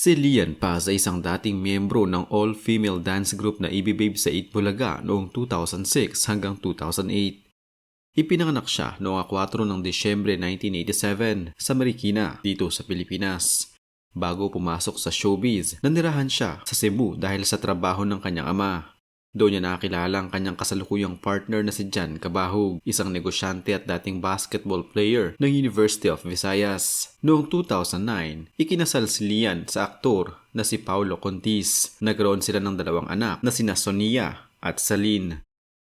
Si Lian Paz ay isang dating miyembro ng all-female dance group na EB Babe sa Itbulaga noong 2006 hanggang 2008. Ipinanganak siya noong 4 ng Disyembre 1987 sa Marikina dito sa Pilipinas. Bago pumasok sa showbiz, nanirahan siya sa Cebu dahil sa trabaho ng kanyang ama. Doon niya nakilala ang kanyang kasalukuyang partner na si Jan Cabahug, isang negosyante at dating basketball player ng University of Visayas. Noong 2009, ikinasal si Lian sa aktor na si Paulo Contis. Nagkaroon sila ng dalawang anak na sina Sonia at Celine.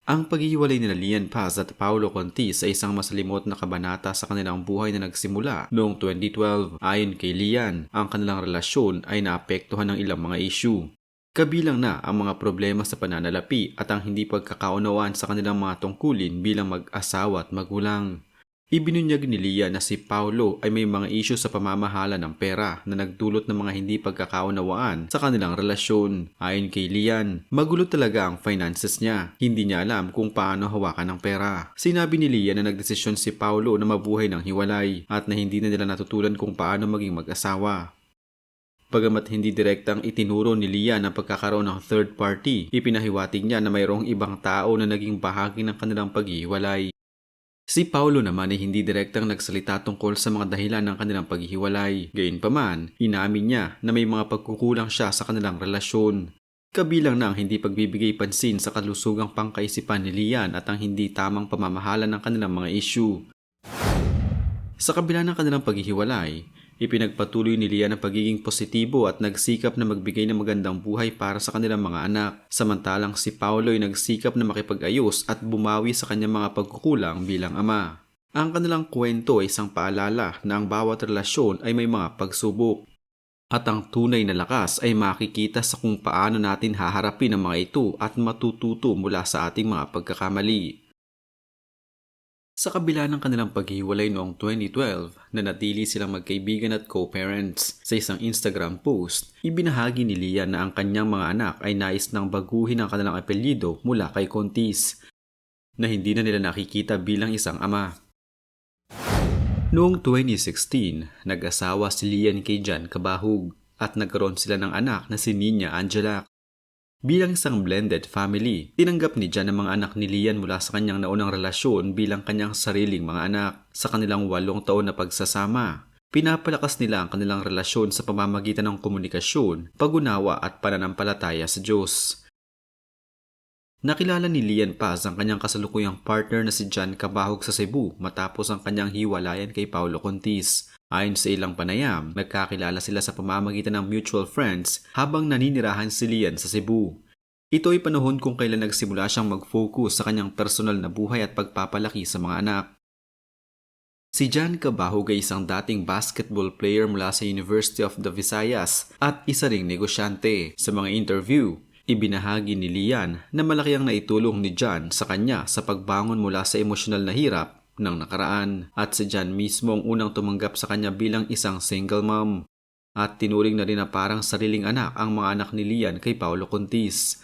Ang paghihiwalay ni Lian Paz at Paulo Contis ay isang masalimot na kabanata sa kanilang buhay na nagsimula noong 2012. Ayon kay Lian, ang kanilang relasyon ay naapektuhan ng ilang mga issue. Kabilang na ang mga problema sa pananalapi at ang hindi pagkakaunawaan sa kanilang mga tungkulin bilang mag-asawa at magulang. Ibinunyag ni Lia na si Paulo ay may mga isyu sa pamamahala ng pera na nagdulot ng mga hindi pagkakaunawaan sa kanilang relasyon. Ayon kay Lian, magulo talaga ang finances niya. Hindi niya alam kung paano hawakan ng pera. Sinabi ni Lia na nagdesisyon si Paulo na mabuhay ng hiwalay at na hindi na nila natutulan kung paano maging mag-asawa. Bagamat hindi direktang itinuro ni Lia na pagkakaroon ng third party, ipinahiwatig niya na mayroong ibang tao na naging bahagi ng kanilang paghihiwalay. Si Paulo naman ay hindi direktang nagsalita tungkol sa mga dahilan ng kanilang paghihiwalay. Gayunpaman, inamin niya na may mga pagkukulang siya sa kanilang relasyon. Kabilang na ang hindi pagbibigay pansin sa kalusugang pangkaisipan ni Lian at ang hindi tamang pamamahala ng kanilang mga issue. Sa kabila ng kanilang paghihiwalay, Ipinagpatuloy ni Lian ang pagiging positibo at nagsikap na magbigay ng magandang buhay para sa kanilang mga anak. Samantalang si Paulo ay nagsikap na makipag-ayos at bumawi sa kanyang mga pagkukulang bilang ama. Ang kanilang kwento ay isang paalala na ang bawat relasyon ay may mga pagsubok. At ang tunay na lakas ay makikita sa kung paano natin haharapin ang mga ito at matututo mula sa ating mga pagkakamali. Sa kabila ng kanilang paghiwalay noong 2012, nanatili silang magkaibigan at co-parents. Sa isang Instagram post, ibinahagi ni Lia na ang kanyang mga anak ay nais nang baguhin ang kanilang apelyido mula kay Contis, na hindi na nila nakikita bilang isang ama. Noong 2016, nag-asawa si Lian kay Jan Kabahug at nagkaroon sila ng anak na si Nina Angela. Bilang isang blended family, tinanggap ni Jan ang mga anak ni Lian mula sa kanyang naunang relasyon bilang kanyang sariling mga anak. Sa kanilang walong taon na pagsasama, pinapalakas nila ang kanilang relasyon sa pamamagitan ng komunikasyon, pagunawa at pananampalataya sa Diyos. Nakilala ni Lian Paz ang kanyang kasalukuyang partner na si John Kabahog sa Cebu matapos ang kanyang hiwalayan kay Paulo Contis. Ayon sa ilang panayam, nagkakilala sila sa pamamagitan ng mutual friends habang naninirahan si Lian sa Cebu. Ito ay panahon kung kailan nagsimula siyang mag-focus sa kanyang personal na buhay at pagpapalaki sa mga anak. Si Jan Cabahog ay isang dating basketball player mula sa University of the Visayas at isa ring negosyante. Sa mga interview, ibinahagi ni Lian na malaki ang naitulong ni Jan sa kanya sa pagbangon mula sa emosyonal na hirap ng nakaraan at si Jan mismo ang unang tumanggap sa kanya bilang isang single mom at tinuring na rin na parang sariling anak ang mga anak ni Lian kay Paolo Contis.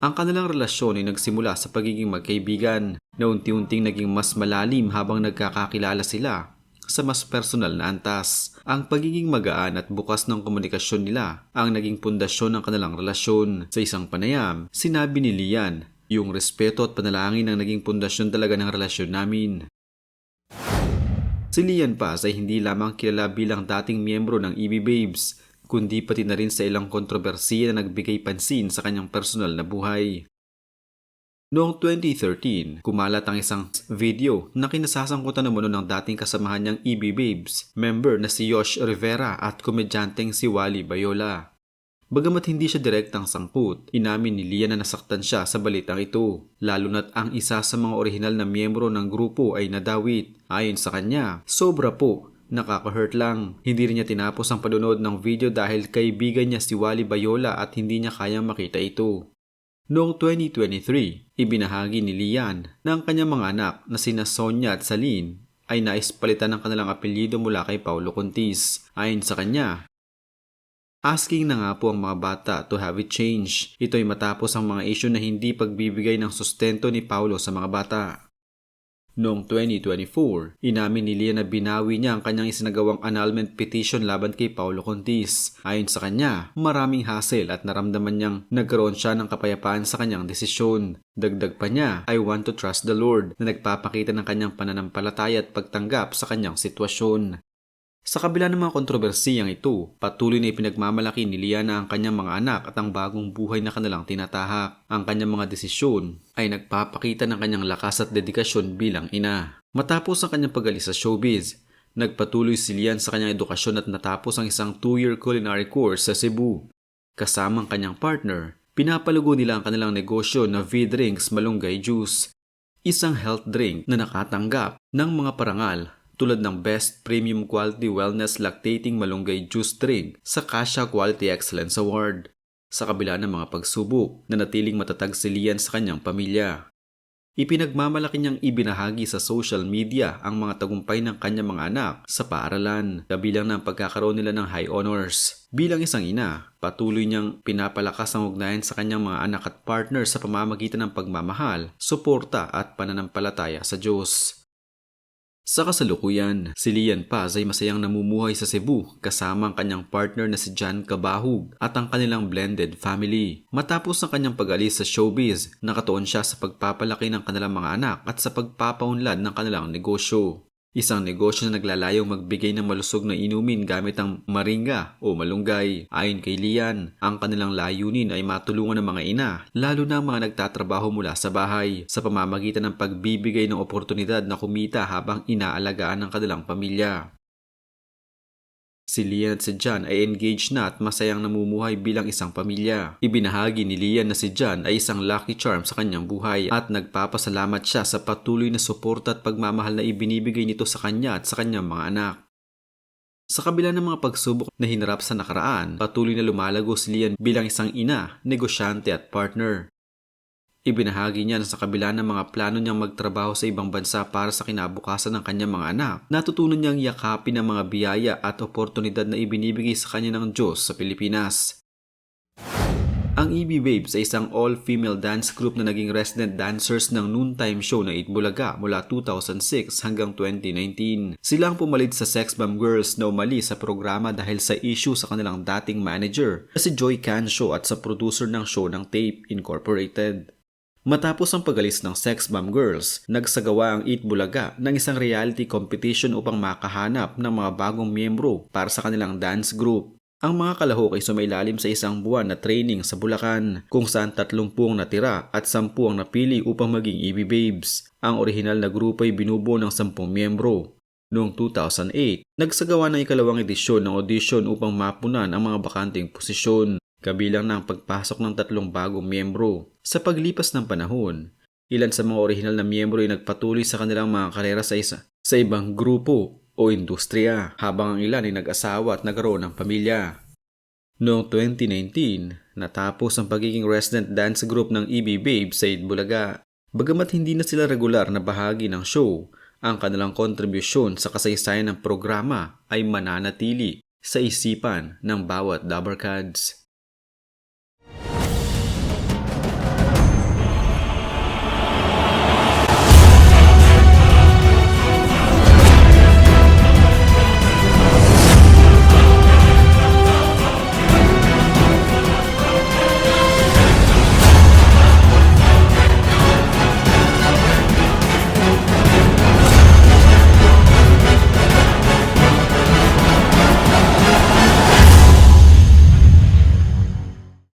Ang kanilang relasyon ay nagsimula sa pagiging magkaibigan na unti-unting naging mas malalim habang nagkakakilala sila sa mas personal na antas. Ang pagiging magaan at bukas ng komunikasyon nila ang naging pundasyon ng kanilang relasyon. Sa isang panayam, sinabi ni Lian yung respeto at panalangin ang naging pundasyon talaga ng relasyon namin. Si Lian Paz ay hindi lamang kilala bilang dating miyembro ng EB Babes, kundi pati na rin sa ilang kontrobersiya na nagbigay pansin sa kanyang personal na buhay. Noong 2013, kumalat ang isang video na kinasasangkutan naman ng dating kasamahan niyang EB Babes, member na si Yosh Rivera at komedyanteng si Wally Bayola. Bagamat hindi siya direktang sangkot, inamin ni Lia na nasaktan siya sa balitang ito, lalo na't ang isa sa mga orihinal na miyembro ng grupo ay nadawit. Ayon sa kanya, sobra po, nakaka-hurt lang. Hindi rin niya tinapos ang panunod ng video dahil kaibigan niya si Wally Bayola at hindi niya kayang makita ito. Noong 2023, ibinahagi ni Lian na ang kanyang mga anak na sina Sonia at Celine ay naispalitan ng kanilang apelyido mula kay Paulo Contis. Ayon sa kanya, Asking na nga po ang mga bata to have it change. Ito ay matapos ang mga issue na hindi pagbibigay ng sustento ni Paulo sa mga bata. Noong 2024, inamin ni Lian na binawi niya ang kanyang isinagawang annulment petition laban kay Paulo Contis. Ayon sa kanya, maraming hassle at naramdaman niyang nagkaroon siya ng kapayapaan sa kanyang desisyon. Dagdag pa niya, I want to trust the Lord na nagpapakita ng kanyang pananampalataya at pagtanggap sa kanyang sitwasyon. Sa kabila ng mga kontrobersiyang ito, patuloy na ipinagmamalaki ni Liana ang kanyang mga anak at ang bagong buhay na kanilang tinatahak. Ang kanyang mga desisyon ay nagpapakita ng kanyang lakas at dedikasyon bilang ina. Matapos ang kanyang pag-alis sa showbiz, nagpatuloy si Lian sa kanyang edukasyon at natapos ang isang 2-year culinary course sa Cebu. Kasama ang kanyang partner, pinapalugo nila ang kanilang negosyo na V-Drinks Malunggay Juice, isang health drink na nakatanggap ng mga parangal tulad ng Best Premium Quality Wellness Lactating Malunggay Juice Drink sa Kasha Quality Excellence Award. Sa kabila ng mga pagsubok, nanatiling matatag si Lian sa kanyang pamilya. Ipinagmamalaki niyang ibinahagi sa social media ang mga tagumpay ng kanyang mga anak sa paaralan, kabilang ng pagkakaroon nila ng high honors. Bilang isang ina, patuloy niyang pinapalakas ang ugnayan sa kanyang mga anak at partner sa pamamagitan ng pagmamahal, suporta at pananampalataya sa Diyos. Sa kasalukuyan, si Lian Paz ay masayang namumuhay sa Cebu kasama ang kanyang partner na si John Kabahug at ang kanilang blended family. Matapos ang kanyang pag-alis sa showbiz, nakatuon siya sa pagpapalaki ng kanilang mga anak at sa pagpapaunlad ng kanilang negosyo. Isang negosyo na naglalayong magbigay ng malusog na inumin gamit ang maringa o malunggay. Ayon kay Lian, ang kanilang layunin ay matulungan ng mga ina, lalo na ang mga nagtatrabaho mula sa bahay, sa pamamagitan ng pagbibigay ng oportunidad na kumita habang inaalagaan ng kanilang pamilya. Si Lian at si John ay engaged na at masayang namumuhay bilang isang pamilya. Ibinahagi ni Lian na si John ay isang lucky charm sa kanyang buhay at nagpapasalamat siya sa patuloy na suporta at pagmamahal na ibinibigay nito sa kanya at sa kanyang mga anak. Sa kabila ng mga pagsubok na hinarap sa nakaraan, patuloy na lumalago si Lian bilang isang ina, negosyante at partner. Ibinahagi niya na sa kabila ng mga plano niyang magtrabaho sa ibang bansa para sa kinabukasan ng kanyang mga anak, natutunan niyang yakapin ang mga biyaya at oportunidad na ibinibigay sa kanya ng Diyos sa Pilipinas. Ang EB Babes ay isang all-female dance group na naging resident dancers ng noontime show na Itbulaga mula 2006 hanggang 2019. Sila ang pumalit sa Sex Bomb Girls na umali sa programa dahil sa issue sa kanilang dating manager na si Joy Cancio at sa producer ng show ng Tape Incorporated. Matapos ang pagalis ng Sex Bomb Girls, nagsagawa ang Eat Bulaga ng isang reality competition upang makahanap ng mga bagong miyembro para sa kanilang dance group. Ang mga kalahok ay sumailalim sa isang buwan na training sa Bulacan kung saan 30 ang natira at 10 ang napili upang maging EB Babes. Ang orihinal na grupo ay binubuo ng 10 miyembro. Noong 2008, nagsagawa ng ikalawang edisyon ng audition upang mapunan ang mga bakanting posisyon kabilang ng pagpasok ng tatlong bagong miyembro. Sa paglipas ng panahon, ilan sa mga orihinal na miyembro ay nagpatuloy sa kanilang mga karera sa isa sa ibang grupo o industriya habang ang ilan ay nag-asawa at nagkaroon ng pamilya. Noong 2019, natapos ang pagiging resident dance group ng EB Babe sa Bulaga. Bagamat hindi na sila regular na bahagi ng show, ang kanilang kontribusyon sa kasaysayan ng programa ay mananatili sa isipan ng bawat Dabbercads.